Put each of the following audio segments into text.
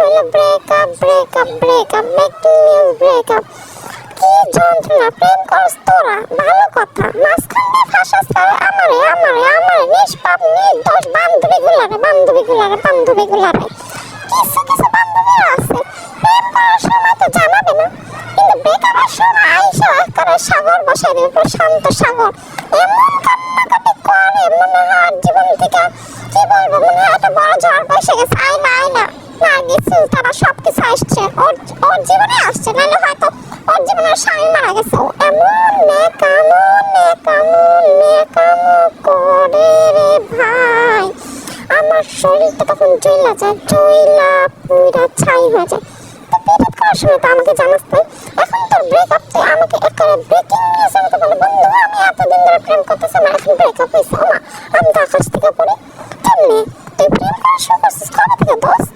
হলো breakup breakup breakup making news breakup কি যন্ত্রণা, প্রেম করস তোরা? ভালো কথা। মাঝখান দিয়ে ফাঁসাস করে আমারে আমারে আমারে। নিষ্পাপ, নির্দোষ, বান্ধবী গুলারে বান্ধবী গুলারে বান্ধবী গুলারে। কিছু কিছু বান্ধবী আছে। প্রেম করার সময় তো জানাবে না। কিন্তু ব্রেকআপের সময় আইসা করে সাগর বসে দেবে প্রশান্ত সাগর। এমন কান্নাকাটি করে, মনে হয় জীবন থেকে, কি বলব, মনে হয় একটা বড় ঝড় বসে গেছে। আয় না আয় না না কিছু তারা সব কিছু আসছে। ওর ওর জীবনে আসছে, নাহলে হয়তো ওর জীবনের স্বামী মারা গেছে। এমন নেকামো নেকামো নেকামো করে রে ভাই। আমার শরীরটা তখন চইলা যায় চইলা পুরা ছাই হয়ে যায়। তো পেরিত করার সময় তো আমাকে জানাস না এখন তোর ব্রেকআপ তুই আমাকে একেবারে ব্রেকিং নিউজ আমাকে বলে, বন্ধু, আমি এতদিন ধরে প্রেম করতেছি, আমার এখন ব্রেকআপ হয়েছে আমা আমি তো আকাশ থেকে পড়ি। কেমনি? তুই প্রেম করা শুরু করছিস, কবে থেকে, দোস্ত?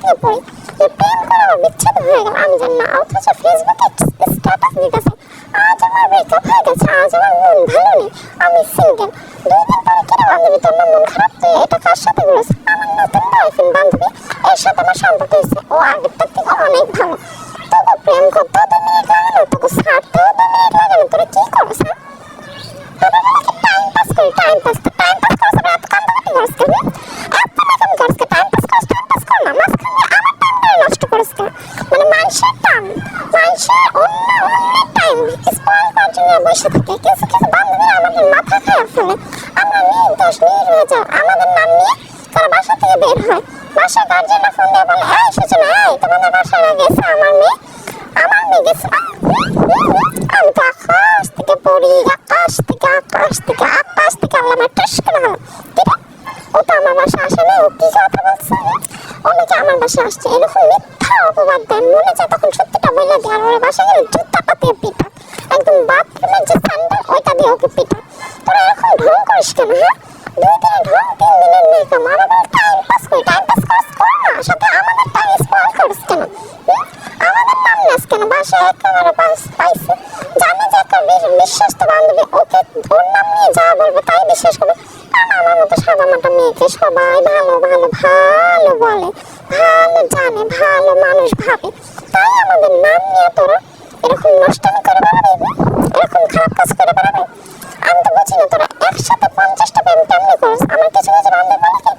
থেকে পড়ি এই প্রেম করা বিচ্ছেদ হয়ে গেল। আমি জানি না, অথচ ফেসবুকে স্ট্যাটাস দিতেছে। আজ আমার ব্রেকআপ হয়ে গেছে, আজ আমার মন ভালো নেই। আমি সিঙ্গেল দুই দিন পরে কিরে বান্ধবী তোর না মন খারাপ? তুই এটা কার সাথে ঘুরেছ আমার নতুন বয়ফ্রেন্ড বান্ধবী, এর সাথে আমার সম্পর্ক হয়েছে। ও আগেরটার থেকে অনেক ভালো। তোকে প্রেম করতেও দু মিনিট লাগে তোকে ছাড়তেও দু মিনিট লাগে তোরা কি করছ টাইম পাস করি টাইম পাস স্পয়েল করার জন্য বসে থাকে। কিছু কিছু বান্ধবী আমাদের মাথা খারাপ ফেলে আমরা নির্দোষ নির্ভেজাল আমাদের নাম নিয়ে তারা বাসা থেকে বের হয়। বাসায় গার্জেনরা ফোন দিয়ে, বলে, এই সূচনা এই, তোমাদের বাসায় গেছে আমার মেয়ে? আমার মেয়ে গেছে আমি তো আকাশ থেকে পড়ি, আকাশ থেকে আকাশ থেকে দেয় ওরা বাসায় গেলে জুতা পাতিয়ে পিঠা। একদম বাথরুমের যে স্যান্ডেল ওইটা দিয়ে ওকে পিঠা। তোরা এরকম ঢং করিস কেন হ্যাঁ? দুই দিনের ঢং, তিন দিনের মেকআপ আমার বলে টাইম পাস করি টাইম পাস করিস কর না, সাথে আমাদের টাইম স্পয়েল করিস কেন? আমাদের নাম নেস কেন? বাসায় একেবারে পাইস- পাইছে। জানে যে একটা বেশ- বিশ্বস্ত বান্ধবী, ওকে ওর নাম নিয়ে যা বলবে তাই বিশ্বাস করবে। কারণ আমার মতো মাটা মেয়েকে সবাই ভালো ভালো ভালো বলে? ভালো জানে, ভালো মানুষ ভাবে। নাম নিয়ে তোরা এরকম নষ্টামি করে বেড়াবে এরকম খারাপ কাজ করে বেড়াবে আমি তো বুঝি না তোরা একসাথে পঞ্চাশটা প্রেম কেমনি করিস, আমার কিছু কিছু বান্ধব বলে কি?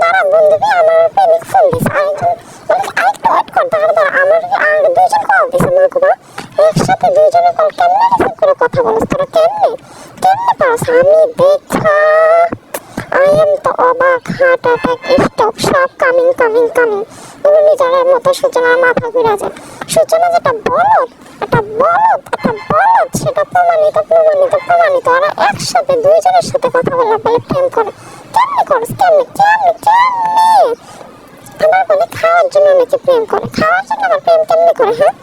দাঁড়া বন্ধুবি আমার প্রেমিক ফোন দিস, আরেকজন বলে, আরেকটু ওয়েট কর, দাঁড়া দাঁড়া, আমার আর দুজন কল দিছে মাকুবা একসাথে দুজনে কল কেমনে করে কথা বলিস তোরা, কেমনে? কেমনে পারস? আমি দেখা আই এম তো অবাক, হার্ট অ্যাটাক, স্ট্রোক, সব কামিং কামিং কামিং ঘূর্ণিঝড়ের মতো সূচনার মাথা ঘুরে সূচনা যেটা বলদ, একটা বলদ একটা বলদ, সেটা প্রমাণিত প্রমাণিত প্রমাণিত। ওরা একসাথে দুইজনের সাথে কথা বলে বলে প্রেম করে। কেমনে করিস, কেমনে কেমনে কেমনে? আমার বলে খাওয়ার জন্য নাকি প্রেম করে? খাওয়ার জন্য আবার প্রেম কেমনে করে হ্যাঁ?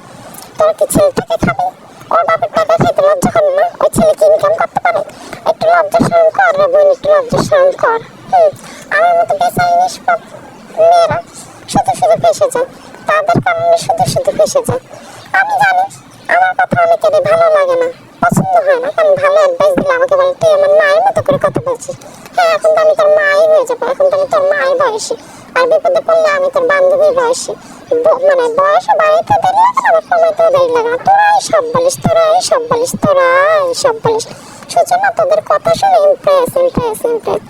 তোরা কি ছেলেটাকে খাবে? ওর বাপের টাকা খেতে লজ্জা করে না? ওই ছেলে কি ইনকাম করতে পারে? একটু লজ্জা শরম কর রে বোন একটু লজ্জা শরম কর আমার মতো বেচারি নিষ্পাপ মেয়েরা শুধু শুধু ফেসে যায় তাদের কারণে শুধু শুধু ফেসে যায় আমি জানি আমার কথা অনেকেরই ভালো লাগে না পছন্দ হয় না কারণ ভালো অ্যাডভাইস দিলে আমাকে বলে তুই আমার মায়ের মতো করে কথা বলছিস হ্যাঁ এখন তো আমি তোর মাই হয়ে যাব এখন তো আমি তোর মাই বয়সী আর বিপদে পড়লে আমি তোর বান্ধবী বয়সী মানে বয়স বাড়িতে দেরি লাগে আবার কমাইতেও দেরি লাগে না তোরাই সব বলিস তোরাই সব বলিস তোরাই সব বলিস সূচনা তোদের কথা শুনে ইমপ্রেস ইমপ্রেস ইমপ্রেস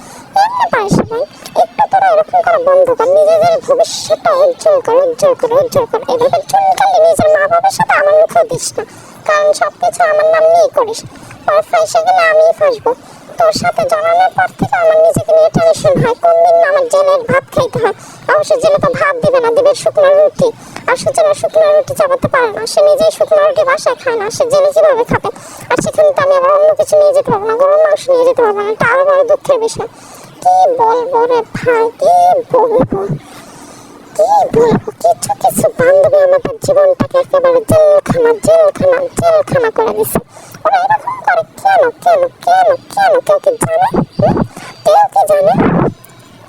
এমনি পারিস ভাই, একটু তোরা এরকম করে বন্ধ কর, নিজেদের ভবিষ্যৎটা উজ্জ্বল কর উজ্জ্বল কর উজ্জ্বল কর। এভাবে চুনকালে নিজের মা বাবার সাথে আমার মুখে দিস না, কারণ সব কিছু আমার নাম নিয়ে করিস পরে ফাইসে গেলে আমি ফাঁসবো। তোর সাথে জানানোর পর থেকে আমার নিজেকে নিয়ে টেনশন হয় কোন দিন আমার জেলের ভাত খাইতে হয়। অবশ্য জেলে তো ভাত দিবে না, দিবে শুকনো রুটি। আর সূচনা শুকনো রুটি চাপাতে পারে না। সে নিজেই শুকনো রুটি বাসায় খায় না, সে জেলে কীভাবে খাবে? আর সেখানে তো আমি আবার অন্য কিছু নিয়ে যেতে পারব না, গরুর মাংস নিয়ে যেতে পারব না, এটা আরও বড় দুঃখের বিষয়। কি বলব রে ভাই, কি বলব? কি বলব? কিছু কিছু বান্ধবী আমাদের জীবনটাকে একেবারে জেলখানা জেলখানা জেলখানা করে দিছে। ওরা এরকম করে কেন কেন কেন কেন? কেউ কি জানে? কেউ কি জানে?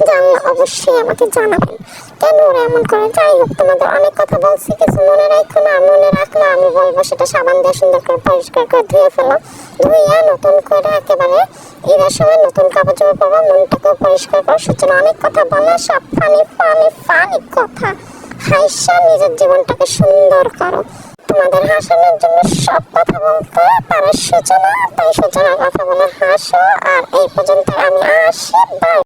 জানলে অবশ্যই আমাকে জানাবেন। কেন ওরা এমন করে? যাই হোক, তোমাদের অনেক কথা বলছি, কিছু মনে রাখো না, মনে রাখলে আমি বলব সেটা সাবান দিয়ে সুন্দর করে পরিষ্কার করে ধুয়ে ফেলো। ধুইয়া নতুন করে একেবারে ঈদের সময় নতুন কাপড় চোপড় পরবো, মনটাকেও পরিষ্কার করো। সূচনা, অনেক কথা বলে সব ফানি ফানি ফানি কথা। হাইসা, নিজের জীবনটাকে সুন্দর করো। তোমাদের হাসানোর জন্য সব কথা বলতে পারে সূচনা, তাই সূচনার কথা বলে হাসো। আর এই পর্যন্ত আমি আসি